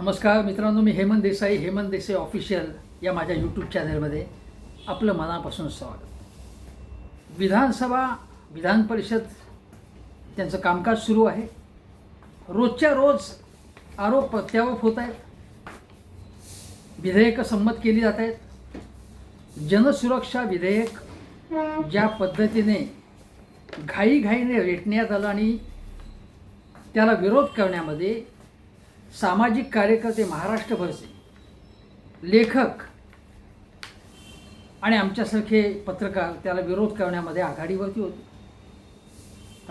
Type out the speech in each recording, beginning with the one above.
नमस्कार मित्रांनो मी हेमंत देसाई हेमंत देसाई ऑफिशियल या माझ्या यूट्यूब चॅनलमध्ये आपलं मनापासून स्वागत. विधानसभा विधान परिषद त्यांचं कामकाज सुरू आहे. रोजच्या रोज आरोप प्रत्यारोप होत आहेत. विधेयकं संमत केली जात आहेत. जनसुरक्षा विधेयक ज्या पद्धतीने घाईघाईने रेटण्यात आलं आणि त्याला विरोध करण्यामध्ये सामाजिक कार्यकर्ते महाराष्ट्रभरचे लेखक आणि आमच्यासारखे पत्रकार त्याला विरोध करण्यामध्ये आघाडीवरती होते.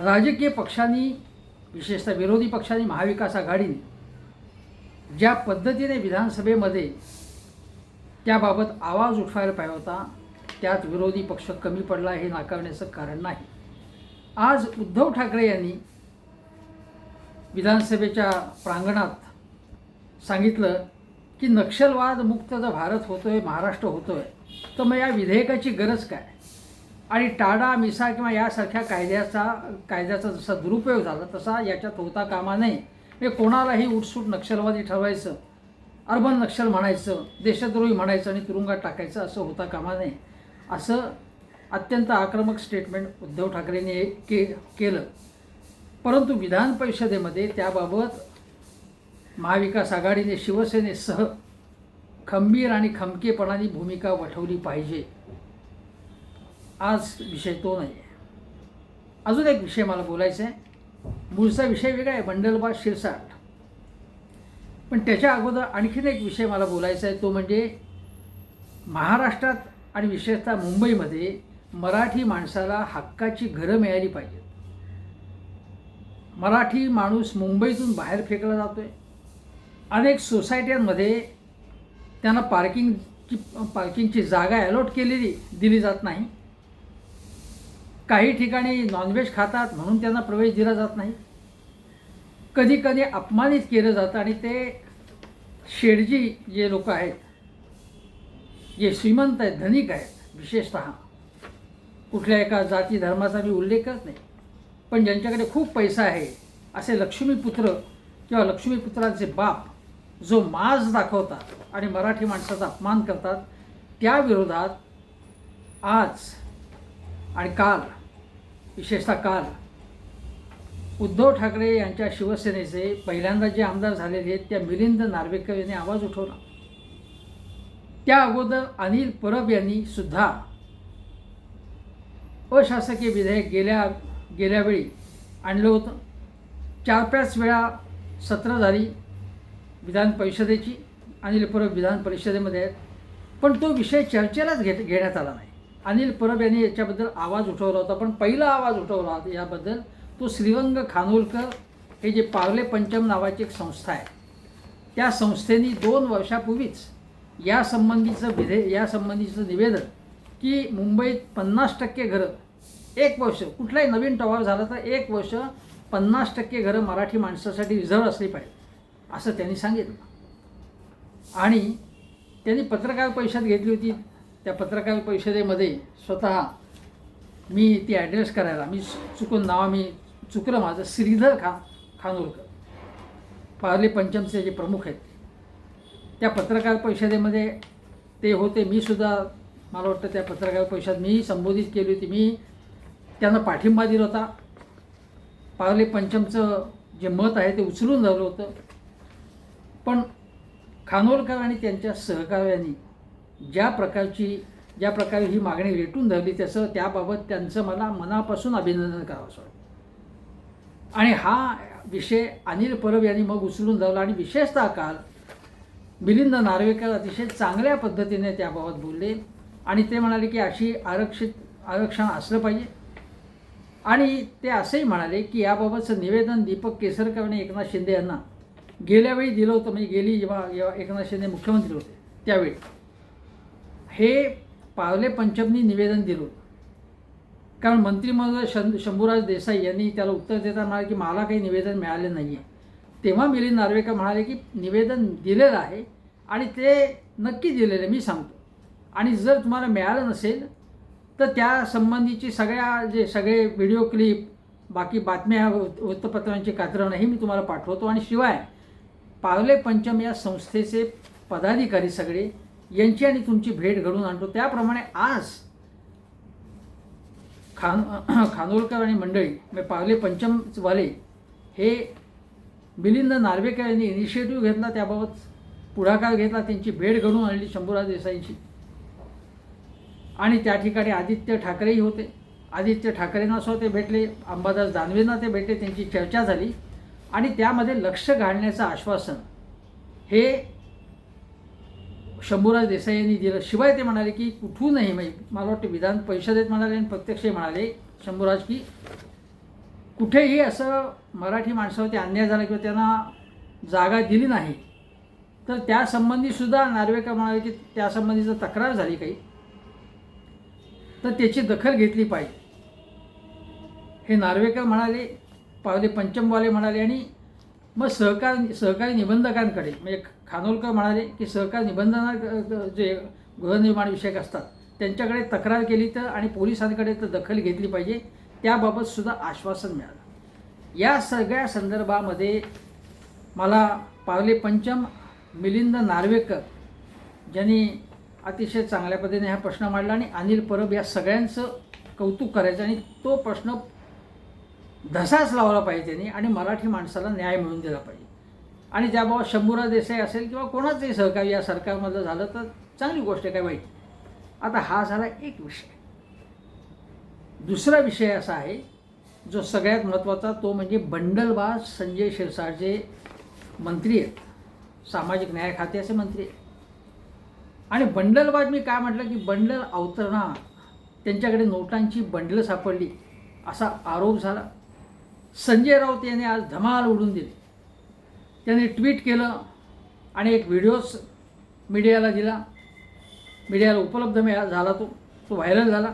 राजकीय पक्षांनी विशेषतः विरोधी पक्षांनी महाविकास आघाडीने ज्या पद्धतीने विधानसभेमध्ये त्याबाबत आवाज उठवायला पाहिजे होता त्यात विरोधी पक्ष कमी पडला हे नाकारण्याचं कारण नाही. आज उद्धव ठाकरे यांनी विधानसभेच्या प्रांगणात सांगितलं की नक्षलवाद मुक्त जर भारत होतो आहे महाराष्ट्र होतो आहे तर मग या विधेयकाची गरज काय? आणि टाडा मिसा किंवा यासारख्या कायद्याचा कायद्याचा जसा दुरुपयोग झाला तसा याच्यात होता कामा नये. म्हणजे कोणालाही उठसूट नक्षलवादी ठरवायचं अर्बन नक्षल म्हणायचं देशद्रोही म्हणायचं आणि तुरुंगात टाकायचं असं होता कामा नये. असं अत्यंत आक्रमक स्टेटमेंट उद्धव ठाकरेंनी के केलं. परंतु विधान परिषदेमध्ये त्याबाबत महाविकास आघाडीने शिवसेनेसह खंबीर आणि खमकेपणाने भूमिका वठवली पाहिजे. आज विषय तो नाही आहे अजून एक विषय मला बोलायचा आहे. मूळचा विषय वेगळा आहे मंडलबाद शिरसाट. पण त्याच्या अगोदर आणखीन एक विषय मला बोलायचा आहे तो म्हणजे महाराष्ट्रात आणि विशेषतः मुंबईमध्ये मराठी माणसाला हक्काची घरं मिळाली पाहिजेत. मराठी माणूस मुंबईतून बाहेर फेकला जातो आहे अनेक सोसायट्यांमध्ये त्यांना पार्किंगची पार्किंगची जागा अलॉट केलेली दिली जात नाही. काही ठिकाणी नॉनव्हेज खातात म्हणून त्यांना प्रवेश दिला जात नाही. कधी कधी अपमानित केलं जातं आणि ते शेडजी जे लोक आहेत जे श्रीमंत आहेत धनिक आहेत विशेषत. कुठल्या एका जाती धर्माचा मी उल्लेख करत नाही. पण ज्यांच्याकडे खूप पैसा आहे असे लक्ष्मीपुत्र किंवा लक्ष्मीपुत्रांचे बाप जो माज दाखवतात आणि मराठी माणसाचा अपमान करतात त्या विरोधात आज आणि काल विशेषतः काल उद्धव ठाकरे यांच्या शिवसेनेचे पहिल्यांदा जे आमदार झालेले आहेत त्या मिलिंद नार्वेकर यांनी आवाज उठवला. त्या अगोदर अनिल परब यांनी सुद्धा अशासकीय विधेयक गेल्या गेल्यावेळी आणलं होतं. चार पाच वेळा सत्र झाली. विधान परिषदेची अनिल परब विधान परिषदेमध्ये आहेत. पण तो विषय चर्चेलाच घेत घेण्यात आला नाही. अनिल परब यांनी याच्याबद्दल आवाज उठवला होता पण पहिला आवाज उठवला होता याबद्दल तो श्रीरंग खानोलकर हे जे पार्ले पंचम नावाची एक संस्था आहे. त्या संस्थेने दोन वर्षापूर्वीच या संबंधीचं विधे या संबंधीचं निवेदन की मुंबईत पन्नास टक्के घरं एक वर्ष कुठलाही नवीन टॉवर झाला तर एक वर्ष पन्नास टक्के घरं मराठी माणसासाठी रिझर्व असली पाहिजे. असं त्यांनी सांगितलं. आणि त्यांनी पत्रकार परिषद घेतली होती. त्या पत्रकार परिषदेमध्ये स्वतः मी ती ॲड्रेस करायला मी चुकून नाव मी चुकलं माझं श्रीधर खा खानोलकर. पार्ले पंचमचे जे प्रमुख आहेत. त्या पत्रकार परिषदेमध्ये ते होते. मी सुद्धा मला वाटतं त्या पत्रकार परिषद मी संबोधित केली होती. मी त्यांना पाठिंबा दिला होता. पार्ले पंचमचं जे मत आहे ते उचलून झालं होतं. पण खानोलकर आणि त्यांच्या सहकार्याने ज्या प्रकारची ज्या प्रकारे ही मागणी रेटून धरली त्याचं त्याबाबत त्यांचं मला मनापासून अभिनंदन करावं वाटतं. आणि हा विषय अनिल परब यांनी मग उचलून धरला आणि विशेषतः काल मिलिंद नार्वेकर अतिशय चांगल्या पद्धतीने त्याबाबत बोलले. आणि ते म्हणाले की अशी आरक्षित आरक्षण असलं पाहिजे. आणि ते असंही म्हणाले की याबाबतचं निवेदन दीपक केसरकर आणि एकनाथ शिंदे यांना गेल्या वेळी दिलं होतं म्हणजे गेली जेव्हा जेव्हा एकनाथ शिंदे मुख्यमंत्री होते त्यावेळी. हे पावले पंचमनी निवेदन दिलं होतं. कारण मंत्रिमंडळ शं शंभूराज देसाई यांनी त्याला उत्तर देताना म्हणाले की मला काही निवेदन मिळाले नाही आहे तेव्हा मिलिंद नार्वेकर म्हणाले की निवेदन दिलेलं आहे आणि ते नक्की दिलेलं मी सांगतो. आणि जर तुम्हाला मिळालं नसेल तर त्या संबंधीची सगळ्या जे सगळे व्हिडिओ क्लिप बाकी बातम्या वृत्तपत्रांची कात्रणंही मी तुम्हाला पाठवतो. आणि शिवाय पावले पंचम या संस्थेचे पदाधिकारी सगळे यांची आणि तुमची भेट घडून आणतो. त्याप्रमाणे आज खान खानोलकर आणि मंडळी म्हणजे पावले पंचमवाले हे मिलिंद नार्वेकर यांनी इनिशिएटिव्ह घेतला त्याबाबत पुढाकार घेतला त्यांची भेट घडून आणली शंभूराज देसाईंची. आणि त्या ठिकाणी आदित्य ठाकरेही होते. आदित्य ठाकरेंना सुद्धा ते भेटले अंबादास दानवेंना ते भेटले त्यांची चर्चा झाली. आणि त्यामध्ये लक्ष घालण्याचं आश्वासन. हे शंभूराज देसाई यांनी दिलं. शिवाय ते म्हणाले की कुठूनही म्हणजे मला वाटतं विधान परिषदेत म्हणाले आणि प्रत्यक्षही म्हणाले शंभूराज की कुठेही असं मराठी माणसावरती अन्याय झाला किंवा त्यांना जागा दिली नाही तर त्यासंबंधीसुद्धा नार्वेकर म्हणाले की त्यासंबंधी जर तक्रार झाली काही तर त्याची दखल घेतली पाहिजे. हे नार्वेकर म्हणाले पावले पंचमवाले म्हणाले आणि मग सहकार सहकारी निबंधकांकडे म्हणजे खानोलकर म्हणाले की सहकार निबंधना जे गृहनिर्माण विषयक असतात त्यांच्याकडे तक्रार केली तर आणि पोलिसांकडे तर दखल घेतली पाहिजे त्याबाबत सुद्धा आश्वासन मिळालं. या सगळ्या संदर्भामध्ये मला पावले पंचम मिलिंद नार्वेकर ज्यांनी अतिशय चांगल्या पद्धतीने हा प्रश्न मांडला आणि अनिल परब या सगळ्यांचं कौतुक करायचं आणि तो प्रश्न धसाच लावला पाहिजे त्यांनी आणि मराठी माणसाला न्याय मिळून दिला पाहिजे. आणि त्याबाबत शंभूराज देसाई असेल किंवा कोणाचंही सहकारी या सरकारमधलं झालं तर चांगली गोष्ट आहे काय वाईट आता हा झाला एक विषय. दुसरा विषय असा आहे जो सगळ्यात महत्त्वाचा तो म्हणजे बंडलबाज संजय शिरसाट जे मंत्री आहेत. सामाजिक न्याय खात्याचे मंत्री आहेत. आणि बंडलबाज मी काय म्हटलं की बंडल अवतरणा त्यांच्याकडे नोटांची बंडलं सापडली असा आरोप झाला. संजय राऊत यांनी आज धमाल उडून दिली. त्याने ट्विट केलं आणि एक व्हिडिओज मीडियाला दिला. मीडियाला उपलब्ध मिळा झाला तो. तो व्हायरल झाला.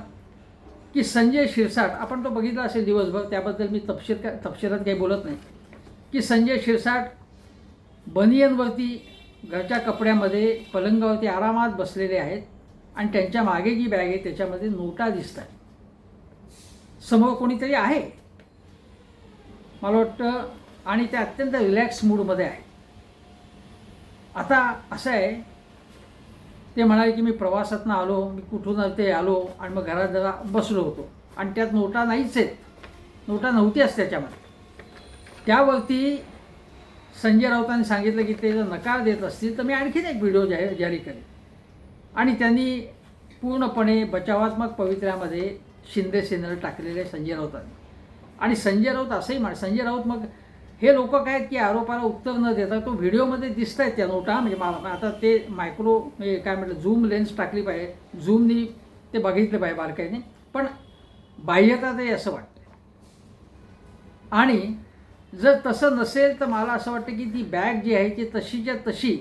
की संजय शिरसाट आपण तो बघितला असेल दिवसभर त्याबद्दल मी तपशील का तपशिलात काही बोलत नाही. की संजय शिरसाट बनियनवरती घरच्या कपड्यामध्ये पलंगावरती आरामात बसलेले आहेत आणि त्यांच्या मागे जी बॅग आहे त्याच्यामध्ये नोटा दिसत आहेत. समोर कोणीतरी आहे? मला वाटतं आणि ते अत्यंत रिलॅक्स मूडमध्ये आहे. आता असं आहे ते म्हणाले की मी प्रवासातनं आलो मी कुठून ते आलो आणि मग घरात जरा बसलो होतो. आणि त्यात नोटा नाहीच आहेत. नोटा नव्हत्याच त्याच्यामध्ये. त्यावरती संजय राऊतांनी सांगितलं की ते जर नकार देत असतील तर मी आणखीन एक व्हिडिओ जाहीर जारी करेन. आणि त्यांनी पूर्णपणे बचावात्मक पवित्र्यामध्ये शिंदे सेनेला टाकलेले संजय राऊतांनी. आणि संजय राऊत असंही म्हण संजय राऊत मग हे लोक काय आहेत की आरोपाला उत्तर न देता तो व्हिडिओमध्ये दिसत आहेत त्या नोटा म्हणजे मा आता ते मायक्रो काय म्हटलं झूम लेन्स टाकली पाहिजे. झूमनी ते बघितलं पाहिजे बारकाईने पण बाह्यता ते असं वाटतं आणि जर तसं नसेल तर मला असं वाटतं की ती बॅग जी आहे ती तशीच्या तशी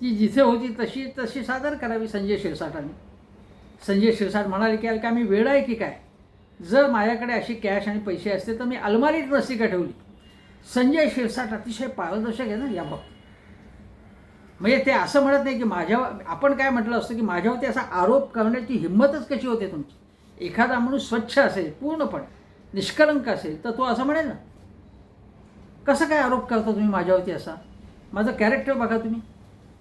ती जिथे होती तशी तशी सादर करावी संजय शिरसाटांनी. संजय शिरसाट म्हणाले की अरे का मी वेळ आहे की काय? जर माझ्याकडे अशी कॅश आणि पैसे असते तर मी अलमारीत नसती का ठेवली. संजय शिरसाट अतिशय पारदर्शक आहे ना या बाबतीत. म्हणजे ते असं म्हणत नाही की माझ्या आपण काय म्हटलं असतं की माझ्यावरती असा आरोप करण्याची हिंमतच कशी होते तुमची? एखादा माणूस स्वच्छ असेल पूर्णपणे निष्कलंक असेल तर तो असं म्हणेल ना. कसं काय आरोप करता तुम्ही माझ्यावरती असा? माझं कॅरेक्टर बघा तुम्ही.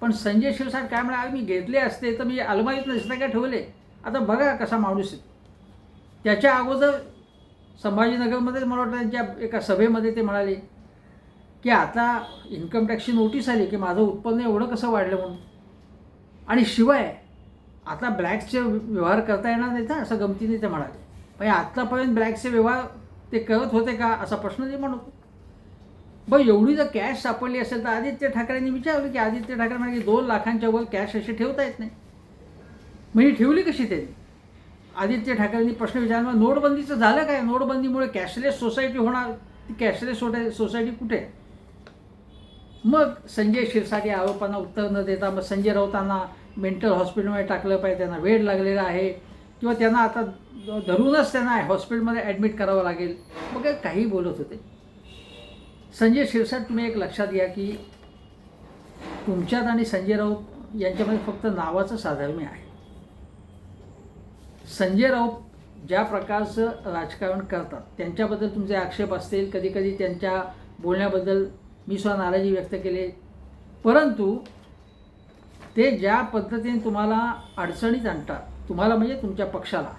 पण संजय शिरसाट काय म्हणा मी घेतले असते तर मी अलमारीत नसते काय ठेवले. आता बघा कसा माणूस आहे. त्याच्या अगोदर संभाजीनगरमध्ये मला वाटतं त्यांच्या एका सभेमध्ये ते म्हणाले की आता इन्कम टॅक्सची नोटीस आली की माझं उत्पन्न एवढं कसं वाढलं म्हणून. आणि शिवाय आता ब्लॅकचे व्यवहार करता येणार नाही ना असं गमतीने ते म्हणाले. म्हणजे आत्तापर्यंत ब्लॅकचे व्यवहार ते करत होते का असा प्रश्न निर्माण म्हणतो बरं एवढी जर कॅश सापडली असेल तर आदित्य ठाकरेंनी विचारलं की आदित्य ठाकरे म्हणाले की दोन लाखांच्या वर कॅश अशी ठेवता येत नाही. मग ही ठेवली कशी त्यांनी? आदित्य ठाकरेंनी प्रश्न विचारला नोटबंदीचं झालं काय? नोटबंदीमुळे कॅशलेस सोसायटी होणार? ती कॅशलेस सोसायटी कुठे? मग संजय शिरसाट या आरोपांना उत्तर न देता मग संजय राऊतांना मेंटल हॉस्पिटलमध्ये टाकलं पाहिजे त्यांना वेळ लागलेला आहे. किंवा त्यांना आता धरूनच त्यांना हॉस्पिटलमध्ये ॲडमिट करावं लागेल. मग काही बोलत होते. संजय शिरसाट तुम्ही एक लक्षात घ्या की तुमच्यात आणि संजय राऊत यांच्यामध्ये फक्त नावाचं साधर्म्य आहे. संजय राऊत ज्या प्रकारचं राजकारण करतात त्यांच्याबद्दल तुमचे आक्षेप असतील कधीकधी त्यांच्या बोलण्याबद्दल मी स्वतः नाराजी व्यक्त केले. परंतु ते ज्या पद्धतीने तुम्हाला अडचणीत आणतात तुम्हाला म्हणजे तुमच्या पक्षाला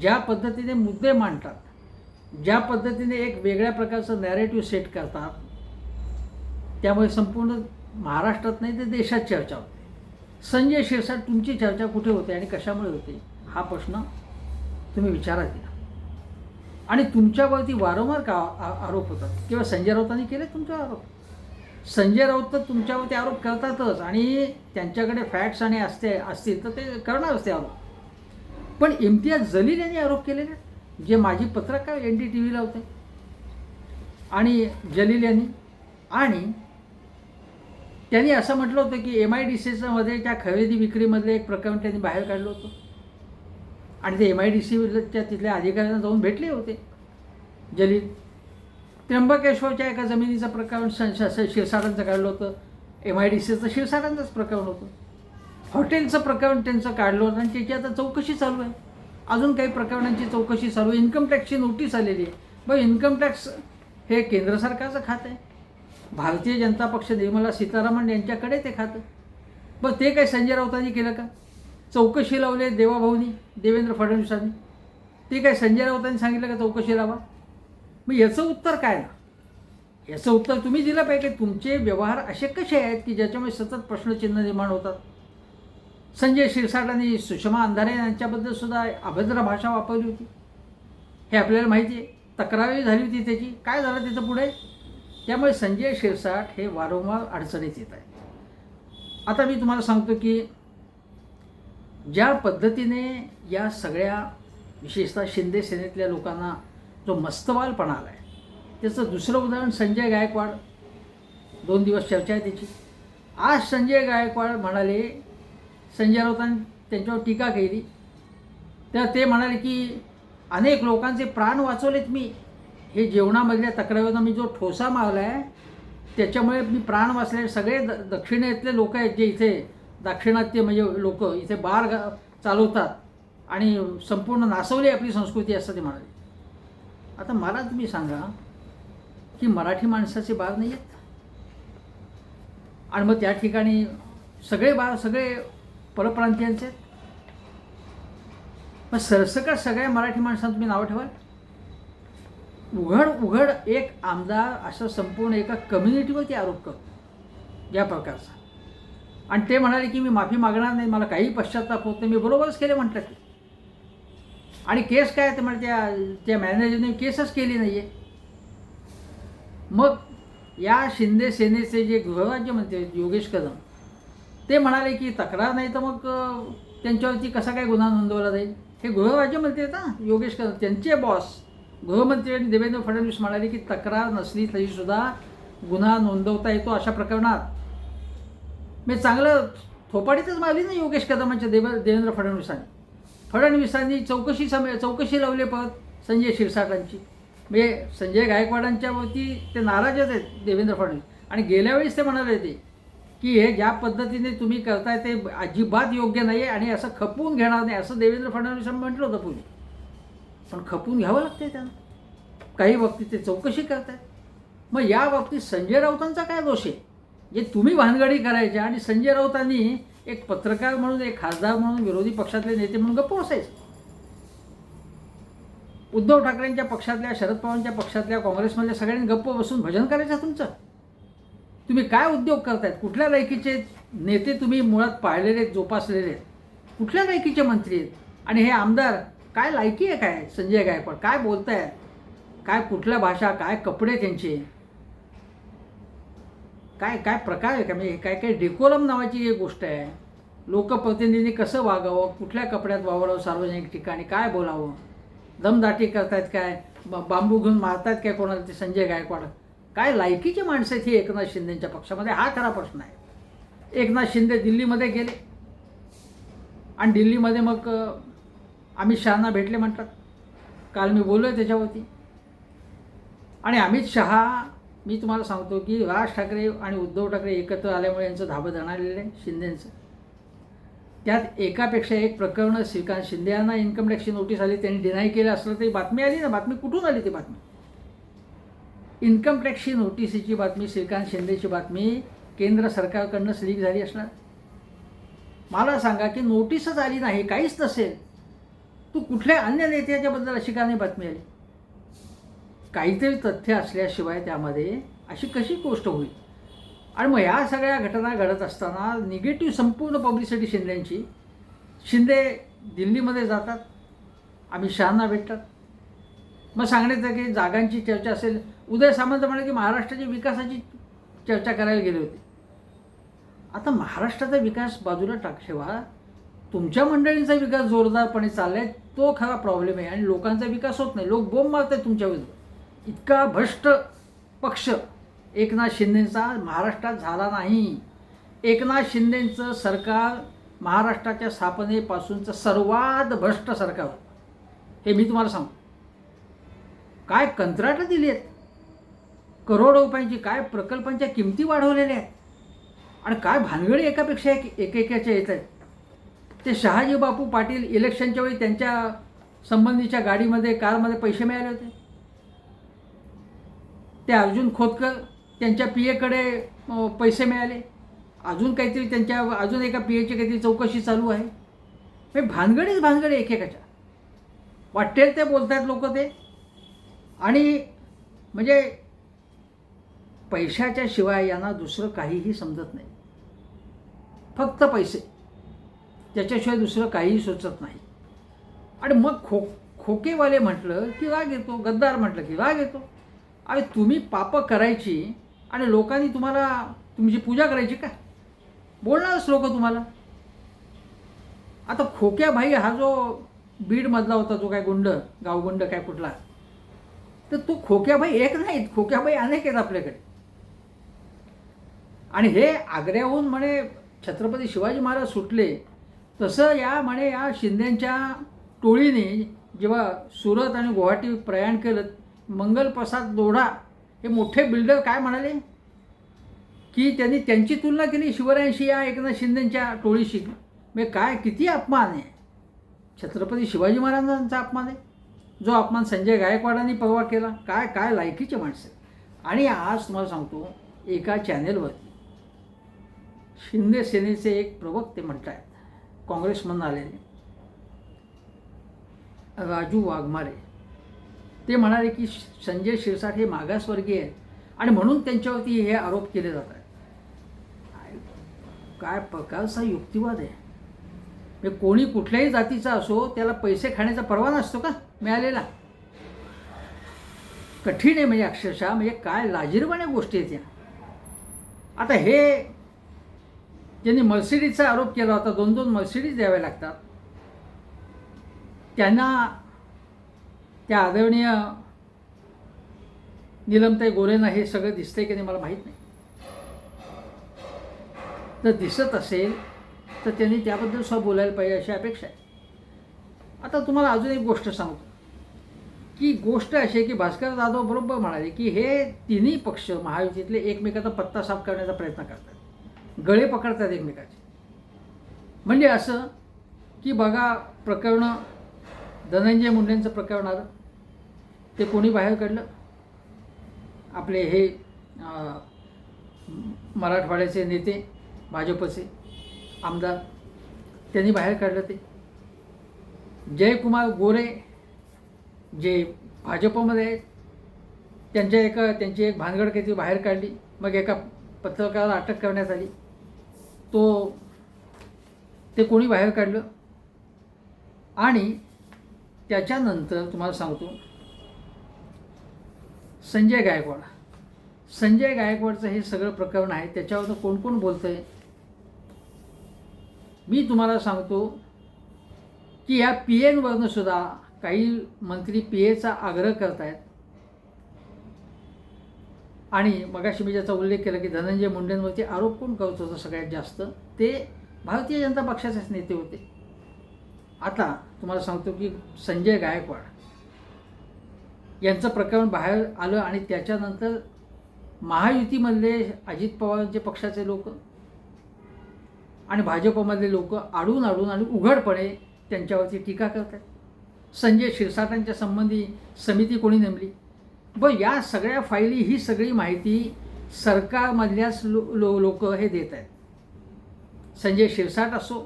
ज्या पद्धतीने मुद्दे मांडतात ज्या पद्धतीने एक वेगळ्या प्रकारचं नॅरेटिव्ह सेट करतात त्यामुळे संपूर्ण महाराष्ट्रात नाही तर देशात चर्चा होते. संजय शिरसाट तुमची चर्चा कुठे होते आणि कशामुळे होते? हा प्रश्न तुम्ही विचारात घ्या. आणि तुमच्यावरती वारंवार का आ- आरोप होतात? किंवा संजय राऊतांनी केले तुमच्यावर आरोप? संजय राऊत तर तुमच्यावरती आरोप करतातच आणि त्यांच्याकडे फॅक्ट्स आणि असते असतील तर ते करणारच ते आरोप. पण इम्तियाज जलील यांनी आरोप केलेले आहेत, जे माजी पत्रकार एन डी टी व्हीला होते. आणि जलील यांनी. आणि त्यांनी असं म्हटलं होतं की एम आय डी सीमध्ये त्या खरेदी विक्रीमधले एक प्रकरण त्यांनी बाहेर काढलं होतं. आणि ते एम आय डी सीच्या तिथल्या अधिकाऱ्यांना जाऊन भेटले होते. जलील त्र्यंबकेश्वरच्या एका जमिनीचं प्रकरण स- शिरसाटांचं काढलं होतं. एम आय डी सीचं शिरसाटांचंच प्रकरण होतं. हॉटेलचं प्रकरण त्यांचं काढलं होतं आणि त्याची आता चौकशी चालू आहे. अजून काही प्रकरणांची चौकशी चालू आहे. इन्कम टॅक्सची नोटीस आलेली आहे. मग इन्कम टॅक्स हे केंद्र सरकारचं खातं आहे. भारतीय जनता पक्ष निर्मला सीतारामन यांच्याकडे ते खातं. मग ते काय संजय राऊतांनी केलं का? चौकशी लावली आहे देवाभाऊनी देवेंद्र फडणवीसांनी. ते काय संजय राऊतांनी सांगितलं का चौकशी लावा? मग याचं उत्तर काय ना? याचं उत्तर तुम्ही दिलं पाहिजे. तुमचे व्यवहार असे कसे आहेत की ज्याच्यामुळे सतत प्रश्नचिन्ह निर्माण होतात? संजय शिरसाटांनी सुषमा अंधारे यांच्याबद्दल सुद्धा अभद्र भाषा वापरली होती. हे आपल्याला माहिती आहे. तक्रारही झाली होती त्याची. काय झालं त्याचं पुढे? त्यामुळे संजय शिरसाट हे वारंवार अडचणीत येत आहे आता मी तुम्हाला सांगतो की ज्या पद्धतीने या सगळ्या विशेषतः शिंदे सेनेतल्या लोकांना जो मस्तवालपणा आला आहे त्याचं दुसरं उदाहरण संजय गायकवाड. दोन दिवस चर्चा आहे त्याची. आज संजय गायकवाड म्हणाले संजय राऊतांनी त्यांच्यावर टीका केली. तर ते म्हणाले की अनेक लोकांचे प्राण वाचवलेत मी. हे जेवणामधल्या तक्रारीवरनं मी जो ठोसा मारला आहे त्याच्यामुळे मी प्राण वाचले सगळे द दक्षिणेतले लोक आहेत जे इथे दाक्षिणात्य म्हणजे लोक इथे बार चालवतात आणि संपूर्ण नासवली आपली संस्कृती असं ते म्हणाले. आता मला तुम्ही सांगा की मराठी माणसाचे बार नाही आहेत? आणि मग त्या ठिकाणी सगळे बार सगळे परप्रांतीयांचे आहेत? मग सरसकट सगळ्या मराठी माणसांना तुम्ही नावं ठेवाल? उघड उघड एक आमदार असं संपूर्ण एका कम्युनिटीवरती आरोप करतो या प्रकारचा. आणि ते म्हणाले की मी माफी मागणार नाही मला काही पश्चाताप होत नाही. मी बरोबरच केले म्हटलं ते आणि केस काय ते म्हणजे त्या त्या मॅनेजरने केसच केली नाही आहे मग या शिंदे सेनेचे जे गृहराज्यमंत्री म्हणते योगेश कदम ते म्हणाले की तक्रार नाही तर मग त्यांच्यावरती कसा काय गुन्हा नोंदवला जाईल? हे गृहराज्यमंत्री आहेत ना योगेश कदम त्यांचे बॉस गृहमंत्री आणि देवेंद्र फडणवीस म्हणाले की तक्रार नसली तरीसुद्धा गुन्हा नोंदवता येतो अशा प्रकरणात. मी चांगलं थोपाडीतच मारली ना योगेश कदमांच्या देव देवेंद्र फडणवीसांनी. फडणवीसांनी चौकशी सम चौकशी लावली परत संजय क्षीरसागरांची. म्हणजे संजय गायकवाडांच्या वरती ते नाराजच आहेत देवेंद्र फडणवीस. आणि गेल्या वेळेस ते म्हणाले होते की हे ज्या पद्धतीने तुम्ही करताय ते अजिबात योग्य नाही आहे आणि असं खपवून घेणार नाही असं देवेंद्र फडणवीसांनी म्हटलं होतं पूर्वी. पण खपवून घ्यावं लागते त्यांना. काही बाबतीत ते चौकशी करतायत. मग या बाबतीत संजय राऊतांचा काय दोष आहे? जे तुम्ही भानगडी करायच्या आणि संजय राऊतांनी एक पत्रकार म्हणून एक खासदार म्हणून विरोधी पक्षातले नेते म्हणून गप्प बसायचं. उद्धव ठाकरेंच्या पक्षातल्या शरद पवारांच्या पक्षातल्या काँग्रेसमधल्या सगळ्यांनी गप्प बसून भजन करायचं तुमचं. तुम्ही काय उद्योग करतायत? कुठल्या लायकीचे नेते तुम्ही मुळात पाळलेले आहेत जोपासलेले आहेत? कुठल्या लायकीचे मंत्री आहेत? आणि हे आमदार काय लायकी आहे काय? संजय गायकवाड काय बोलतायत? काय कुठल्या भाषा काय कपडे त्यांचे? काय काय प्रकार आहे का? म्हणजे काय काय डेकोरम नावाची एक गोष्ट आहे. लोकप्रतिनिधींनी कसं वागावं? कुठल्या कपड्यात वावरावं सार्वजनिक ठिकाणी? काय बोलावं? दमदाटी करतायत काय? ब- बांबू घेऊन मारतायत काय कोणाला? ते संजय गायकवाड? काय लायकीची माणसं आहेत ही एकनाथ शिंदेच्या पक्षामध्ये? हा खरा प्रश्न आहे. एकनाथ शिंदे दिल्लीमध्ये गेले. आणि दिल्लीमध्ये मग अमित शहाना भेटले म्हणतात. काल मी बोललो आहे त्याच्यावरती. आणि अमित शहा मी तुम्हाला सांगतो की राज ठाकरे आणि उद्धव ठाकरे एकत्र आल्यामुळे यांचं धाबं जाणारलेलं आहे शिंदेंचं. त्यात एकापेक्षा एक प्रकरणं श्रीकांत शिंदे यांना इन्कम टॅक्सची नोटीस आली त्यांनी डिनाय केलं असलं तरी बातमी आली ना? बातमी कुठून आली ती बातमी? इन्कम टॅक्सची नोटीसीची बातमी श्रीकांत शिंदेची बातमी केंद्र सरकारकडनंच लीक झाली असणार. मला सांगा की नोटीसच आली नाही काहीच नसेल. तू कुठल्या अन्य नेत्याच्याबद्दल अशी का नाही बातमी आली? काहीतरी तथ्य असल्याशिवाय त्यामध्ये अशी कशी गोष्ट होईल? आणि मग ह्या सगळ्या घटना घडत असताना निगेटिव्ह संपूर्ण पब्लिसिटी शिंदेची. शिंदे दिल्लीमध्ये जातात. आम्ही शहांना भेटतात. मग सांगण्यात की जागांची चर्चा असेल. उदय सामंत म्हणाले की महाराष्ट्राच्या विकासाची चर्चा करायला गेले होते. आता महाराष्ट्राचा विकास बाजूला टाक ठेवा. तुमच्या मंडळींचा विकास जोरदारपणे चाललाय. तो खरा प्रॉब्लेम आहे आणि लोकांचा विकास होत नाही. लोक बोंब मारतात तुमच्या विरुद्ध. इतका भ्रष्ट पक्ष. एकनाथ शिंदेचा महाराष्ट्रात झाला नाही. एकनाथ शिंदेचं सरकार महाराष्ट्राच्या स्थापनेपासूनचं सर्वात भ्रष्ट सरकार हे मी तुम्हाला सांगू. काय कंत्राटं दिली आहेत? करोड रुपयांची काय प्रकल्पांच्या किमती वाढवलेल्या आहेत? आणि काय भानगडी एकापेक्षा एक एकेकाच्या येत आहेत? ते शहाजी बापू पाटील इलेक्शनच्या वेळी त्यांच्या संबंधीच्या गाडीमध्ये कारमध्ये पैसे मिळाले होते. ते अर्जुन खोतकर त्यांच्या पी एकडे पैसे मिळाले. अजून काहीतरी त्यांच्या अजून एका पी एची काहीतरी चौकशी चालू आहे. हे भानगडीच भानगडी एकेकाच्या. वाटेल ते बोलत आहेत लोक ते. आणि म्हणजे पैशाच्या शिवाय यांना दुसरं काहीही समजत नाही. फक्त पैसे. त्याच्याशिवाय दुसरं काहीही सुचत नाही. आणि मग खो खोकेवाले म्हटलं की राग येतो गद्दार म्हटलं की राग येतो. अरे तुम्ही पापं करायची आणि लोकांनी तुम्हाला तुमची पूजा करायची का? बोलणारच लोक तुम्हाला. आता खोक्या भाई हा जो बीडमधला होता जो काय गुंड गावगुंड काय कुठला तर तो खोक्याबाई एक नाहीत. खोक्याबाई अनेक आहेत आपल्याकडे. आणि हे आग्र्याहून म्हणे छत्रपती शिवाजी महाराज सुटले तसं या म्हणे या शिंदेंच्या टोळीने जेव्हा सुरत आणि गुवाहाटी प्रयाण केलं मंगलप्रसाद लोढा हे मोठे बिल्डर काय म्हणाले? की त्यांनी त्यांची तुलना केली शिवरायांशी या एकनाथ शिंदेच्या टोळीशी. म्हणजे काय किती अपमान आहे? छत्रपती शिवाजी महाराजांचा अपमान आहे? जो अपमान संजय गायकवाडांनी परवा केला. काय काय लायकीचे माणसं आणि आज तुम्हाला सांगतो एका चॅनेलवरती शिंदे सेनेचे एक प्रवक्ते म्हणत आहेत काँग्रेसमधून आलेले. राजू वाघमारे. ते म्हणाले की संजय शिरसाट हे मागासवर्गीय आहेत. आणि म्हणून त्यांच्यावरती हे आरोप केले जात आहेत. काय प्रकारचा युक्तिवाद आहे? म्हणजे कोणी कुठल्याही जातीचा असो त्याला पैसे खाण्याचा परवाना असतो का? मिळालेला. कठीण आहे म्हणजे अक्षरशः म्हणजे काय लाजीरवाण्या गोष्टी आहेत या. आता हे ज्यांनी मर्सिडीजचा आरोप केला होता दोन दोन मर्सिडीज द्याव्या लागतात त्यांना त्या आदरणीय निलमताई गोरेंना हे सगळं दिसतंय की नाही मला माहीत नाही. जर दिसत असेल तर त्यांनी त्याबद्दल सुद्धा बोलायला पाहिजे अशी अपेक्षा आहे. आता तुम्हाला अजून एक गोष्ट सांगतो. की गोष्ट अशी आहे की भास्कर जाधव बरोबर म्हणाले की हे तिन्ही पक्ष महायुतीतले एकमेकाचा पत्ता साफ करण्याचा प्रयत्न करतात. गळे पकडतात एकमेकाचे. म्हणजे असं की बघा प्रकरणं धनंजय मुंडेंचं प्रकरण आलं. ते कोणी बाहेर काढलं? आपले हे मराठवाड्याचे नेते भाजपचे आमदार त्यांनी बाहेर काढलं ते. जयकुमार गोरे जे भाजपमध्ये आहेत त्यांच्या एका त्यांची एक भानगड काहीतरी बाहेर काढली. मग एका पत्रकाराला अटक करण्यात आली. तो ते कोणी बाहेर काढलं? आणि त्याच्यानंतर तुम्हाला सांगतो संजय गायकवाड. संजय गायकवाडचं हे सगळं प्रकरण आहे त्याच्यावर कोण कोण बोलतं आहे मी तुम्हाला सांगतो की या पी एनवरनं सुद्धा काही मंत्री पी एचा आग्रह करत आहेत आणि मगाशी मी ज्याचा उल्लेख केला की धनंजय मुंडेंवरती आरोप कोण करत होता सगळ्यात जास्त? ते भारतीय जनता पक्षाचेच नेते होते. आता तुम्हाला सांगतो की संजय गायकवाड यांचं प्रकरण बाहेर आलं आणि त्याच्यानंतर महायुतीमधले अजित पवारांचे पक्षाचे लोक आणि भाजपमधले लोक आडून आडून आणि उघडपणे त्यांच्यावरती टीका करतात संजय शिरसाटांच्या संबंधी समिती कोणी नेमली? ब या सगळ्या फायली ही सगळी माहिती सरकारमधल्याच लो लो लोक हे देत आहेत संजय शिरसाट असो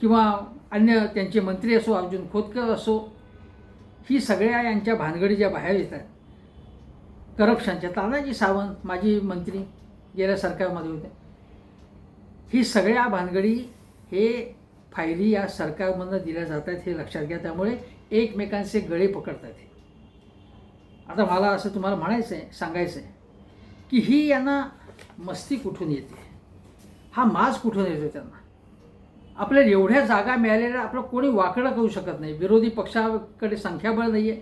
किंवा अन्य त्यांचे मंत्री असो अर्जुन खोतकर असो ही सगळ्या यांच्या भानगडी ज्या बाहेर येतात करप्शनच्या तानाजी सावंत माजी मंत्री गेल्या सरकारमध्ये होते. ही सगळ्या भानगडी हे फायली या सरकारमधनं दिल्या जात आहेत हे लक्षात घ्या. त्यामुळे एकमेकांचे गळे पकडतात हे. आता मला असं तुम्हाला म्हणायचं आहे सांगायचं आहे की ही यांना मस्ती कुठून येते? हा माज कुठून येतो त्यांना? आपल्याला एवढ्या जागा मिळालेल्या आपलं कोणी वाकडं करू शकत नाही. विरोधी पक्षाकडे संख्याबळ नाही आहे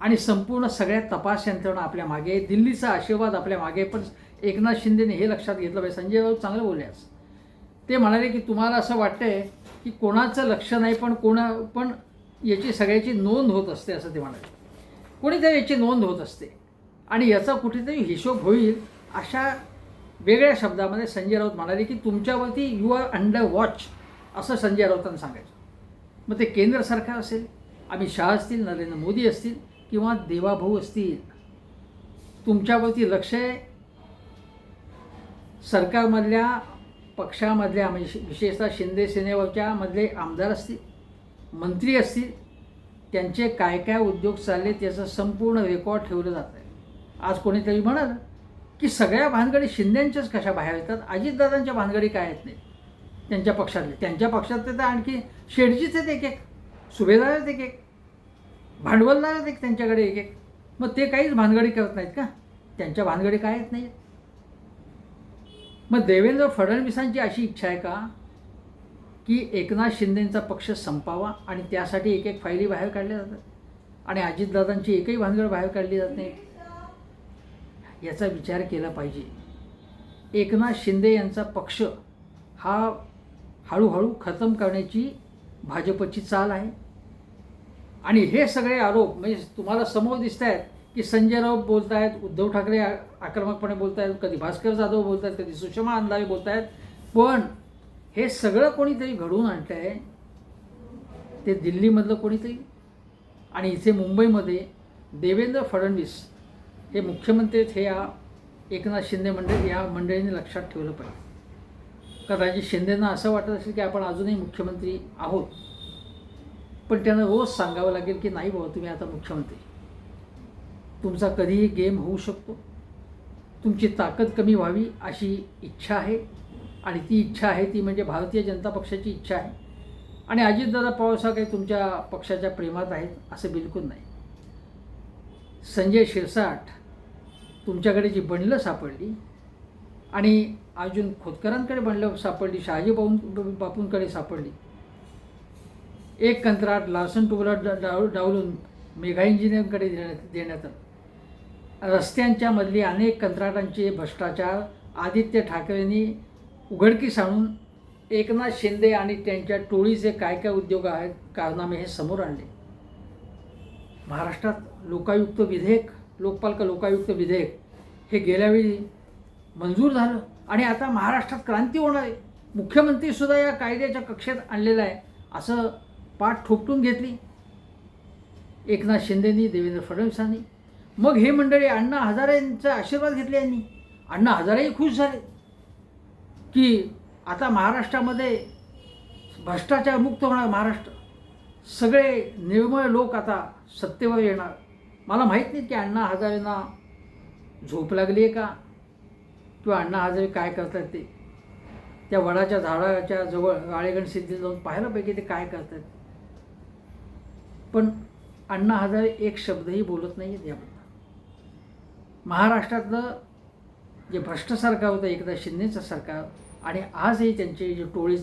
आणि संपूर्ण सगळ्या तपास यंत्रणा आपल्या मागे आहे. दिल्लीचा आशीर्वाद आपल्या मागे पण एकनाथ शिंदेने हे लक्षात घेतलं पाहिजे. संजय राऊत चांगलं बोलल्यास ते म्हणाले की तुम्हाला असं वाटतंय की कोणाचं लक्ष नाही पण कोणा पण याची सगळ्याची नोंद होत असते असं ते म्हणाले. कोणीतरी याची नोंद होत असते. आणि याचा कुठेतरी हिशोब होईल अशा वेगळ्या शब्दामध्ये संजय राऊत म्हणाले की तुमच्यावरती यू आर अंडर वॉच असं संजय राऊतांना सांगायचं. मग ते केंद्र सरकार असेल अमित शहा असतील नरेंद्र मोदी असतील किंवा देवाभाऊ असतील तुमच्यावरती लक्ष आहे? सरकारमधल्या पक्षामधल्या म्हणजे विशेषतः शिंदे सेनेवरच्या मधले आमदार असतील मंत्री असतील त्यांचे काय काय उद्योग चालले त्याचं संपूर्ण रेकॉर्ड ठेवलं जात आहे आज कोणीतरी म्हणाल की सगळ्या भानगडी शिंदेच्याच कशा बाहेर येतात? अजितदादांच्या भानगडी काय येत नाही? त्यांच्या पक्षातले त्यांच्या पक्षातले तर आणखी शेडजीच आहेत एक एक. सुभेदारच एक एक. भांडवलदारच एक त्यांच्याकडे एक एक. मग ते काहीच भानगडी करत नाहीत का? त्यांच्या भानगडी काय येत नाही? मग देवेंद्र फडणवीसांची अशी इच्छा आहे का? की एकनाथ शिंदेंचा पक्ष संपावा आणि त्यासाठी एक एक फायली बाहेर काढल्या जातात. आणि अजितदादांची एकही भानगड बाहेर काढली जात नाही. याचा विचार केला पाहिजे. एकनाथ शिंदे यांचा पक्ष हा हळूहळू खतम करण्याची भाजपची चाल आहे. आणि हे सगळे आरोप म्हणजे तुम्हाला समोर दिसत आहेत की संजय राऊत बोलत आहेत उद्धव ठाकरे आक्रमकपणे बोलत आहेत कधी भास्कर जाधव बोलत आहेत कधी सुषमा अंधारे बोलत आहेत पण हे सगळं कोणीतरी घडवून आणत आहे ते दिल्लीमधलं कोणीतरी आणि इथे मुंबईमध्ये देवेंद्र फडणवीस हे मुख्यमंत्रीच हे या एकनाथ शिंदे मंडळी या मंडळीने लक्षात ठेवलं पाहिजे. कदाचित शिंदेंना असं वाटत असेल की आपण अजूनही मुख्यमंत्री आहोत पण त्यांना रोज सांगावं लागेल की नाही भाऊ तुम्ही आता मुख्यमंत्री. तुमचा कधीही गेम होऊ शकतो. तुमची ताकद कमी व्हावी अशी इच्छा आहे आणि ती इच्छा आहे ती म्हणजे भारतीय जनता पक्षाची इच्छा आहे. आणि अजितदादा पवार काही तुमच्या पक्षाच्या प्रेमात आहेत असं बिलकुल नाही. संजय शिरसाट तुमच्याकडे जी बंडलं सापडली आणि अर्जुन खोतकरांकडे बंडलं सापडली शहाजी बाबू बापूंकडे सापडली एक कंत्राट लार्सन टुबला डाव डावलून मेघा इंजिनिअरिंगकडे देण्यात देण्यात आलं. रस्त्यांच्या मधली अनेक कंत्राटांचे भ्रष्टाचार आदित्य ठाकरेंनी उघडकीस आणून एकनाथ शिंदे आणि त्यांच्या टोळीचे काय काय उद्योग आहेत कारनामे हे समोर आणले. महाराष्ट्रात लोकायुक्त विधेयक लोकपाल लोकायुक्त विधेयक हे गेल्यावेळी मंजूर झालं. आणि आता महाराष्ट्रात क्रांती होणार आहे. मुख्यमंत्रीसुद्धा या कायद्याच्या कक्षेत आणलेलं आहे. असं पाठ ठोपटून घेतली. एकनाथ शिंदेनी देवेंद्र फडणवीसांनी मग हे मंडळी अण्णा हजारेंचा आशीर्वाद घेतले यांनी. अण्णा हजारेही खुश झाले. की आता महाराष्ट्रामध्ये भ्रष्टाचार मुक्त होणार महाराष्ट्र. सगळे निर्मळ लोक आता सत्तेवर येणार. मला माहीत नाही की अण्णा हजारेंना झोप लागली आहे का? किंवा अण्णा हजारे काय करतात ते? त्या वडाच्या झाडाच्या जवळ गाळेगण सिद्धी जाऊन पाहायला पाहिजे ते काय करतात? पण अण्णा हजारे एक शब्दही बोलत नाही आहेत याबद्दल. महाराष्ट्रातलं जे भ्रष्ट सरकार होतं एकदा शिंदेचं सरकार आणि आजही त्यांचे जे टोळी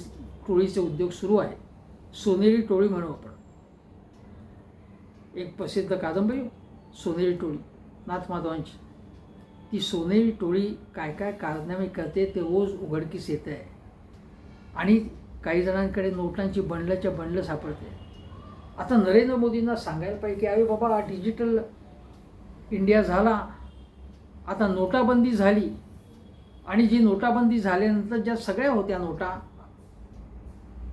टोळीचे उद्योग सुरू आहेत सोनेरी टोळी म्हणू आपण. एक प्रसिद्ध कादंबरी सोनेरी टोळी नाथमाधवांची ती सोनेरी टोळी काय काय कारनामे करते ते रोज उघडकीस येत आहे आणि काही जणांकडे नोटांची बंडल्याच्या बंडलं सापडते. आता नरेंद्र मोदींना सांगायला पाहिजे की अरे बाबा डिजिटल इंडिया झाला. आता नोटाबंदी झाली. आणि जी नोटाबंदी झाल्यानंतर ज्या सगळ्या होत्या नोटा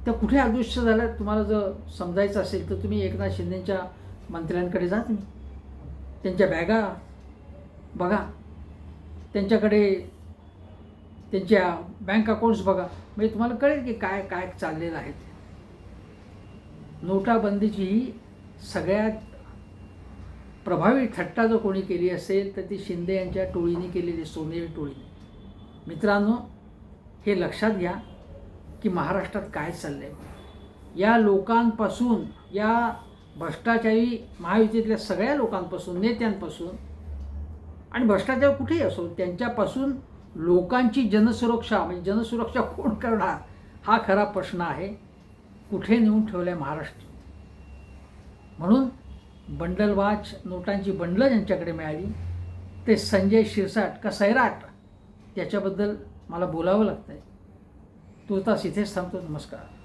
त्या कुठे अदृश्य झाल्या तुम्हाला जर समजायचं असेल तर तुम्ही एकनाथ शिंदेच्या मंत्र्यांकडे जा तुम्ही. त्यांच्या बॅगा बघा. त्यांच्याकडे त्यांच्या बँक अकाउंट्स बघा. म्हणजे तुम्हाला कळेल की काय काय चाललेलं आहे ते. नोटाबंदीची ही सगळ्यात प्रभावी थट्टा जर कोणी केली असेल तर ती शिंदे यांच्या टोळीने केलेली सोनेरी टोळीने. मित्रांनो हे लक्षात घ्या की महाराष्ट्रात काय चाललं आहे या लोकांपासून या भ्रष्टाचारी महायुतीतल्या सगळ्या लोकांपासून नेत्यांपासून आणि भ्रष्टाचार कुठेही असो त्यांच्यापासून लोकांची जनसुरक्षा म्हणजे जनसुरक्षा कोण करणार हा खरा प्रश्न आहे कुठे नेऊन ठेवलं आहे महाराष्ट्र? म्हणून बंडलवाच नोटांची बंडलं ज्यांच्याकडे मिळाली ते संजय शिरसाट का सैराट त्याच्याबद्दल मला बोलावं लागतं आहे तो तास इथेच थांबतो. नमस्कार.